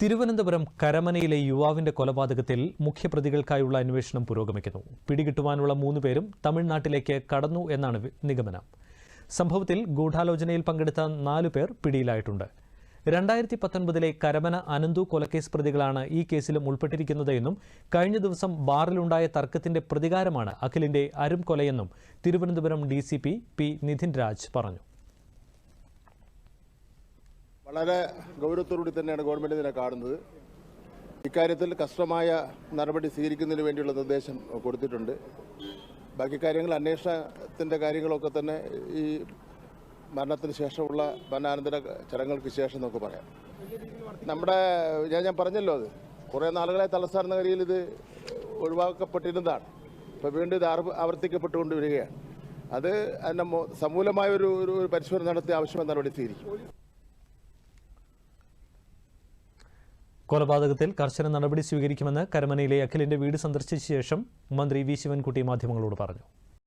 തിരുവനന്തപുരം കരമനയിലെ യുവാവിന്റെ കൊലപാതകത്തിൽ മുഖ്യപ്രതികൾക്കായുള്ള അന്വേഷണം പുരോഗമിക്കുന്നു. പിടികിട്ടുവാനുള്ള മൂന്ന് പേരും തമിഴ്നാട്ടിലേക്ക് കടന്നു എന്നാണ് നിഗമനം. സംഭവത്തിൽ ഗൂഢാലോചനയിൽ പങ്കെടുത്ത നാലു പേർ പിടിയിലായിട്ടുണ്ട്. രണ്ടായിരത്തി പത്തൊൻപതിലെ കരമന അനന്തു കൊലക്കേസ് പ്രതികളാണ് ഈ കേസിലും ഉൾപ്പെട്ടിരിക്കുന്നത് എന്നും കഴിഞ്ഞ ദിവസം ബാറിലുണ്ടായ തർക്കത്തിന്റെ പ്രതികാരമാണ് അഖിലിന്റെ അരും കൊലയെന്നും Thiruvananthapuram D P P Nidhin Raj പറഞ്ഞു. വളരെ ഗൗരവത്തോടുകൂടി തന്നെയാണ് ഗവൺമെന്റ് ഇതിനെ കാണുന്നത്. ഇക്കാര്യത്തിൽ കഷ്ടമായ നടപടി സ്വീകരിക്കുന്നതിന് വേണ്ടിയുള്ള നിർദ്ദേശം കൊടുത്തിട്ടുണ്ട്. ബാക്കി കാര്യങ്ങൾ അന്വേഷണത്തിന്റെ കാര്യങ്ങളൊക്കെ തന്നെ ഈ മരണത്തിന് ശേഷമുള്ള മരണാനന്തര ചടങ്ങുകൾക്ക് ശേഷം നമുക്ക് പറയാം. നമ്മുടെ ഞാൻ ഞാൻ പറഞ്ഞല്ലോ അത്. കുറേ നാളുകളെ തലസ്ഥാന നഗരിയിൽ ഇത് ഒഴിവാക്കപ്പെട്ടിരുന്നതാണ്. ഇപ്പോൾ വീണ്ടും ഇത് ആവർത്തിക്കപ്പെട്ടുകൊണ്ട് വരികയാണ് അത് അതിന്റെ സമൂലമായ ഒരു ഒരു പരിശോധന നടത്തി ആവശ്യമായ നടപടി സ്വീകരിക്കും. കൊലപാതകത്തിൽ കർശന നടപടി സ്വീകരിക്കുമെന്ന് കരമനയിലെ അഖിലിന്റെ വീട് സന്ദർശിച്ച ശേഷം മന്ത്രി വി ശിവൻകുട്ടി മാധ്യമങ്ങളോട് പറഞ്ഞു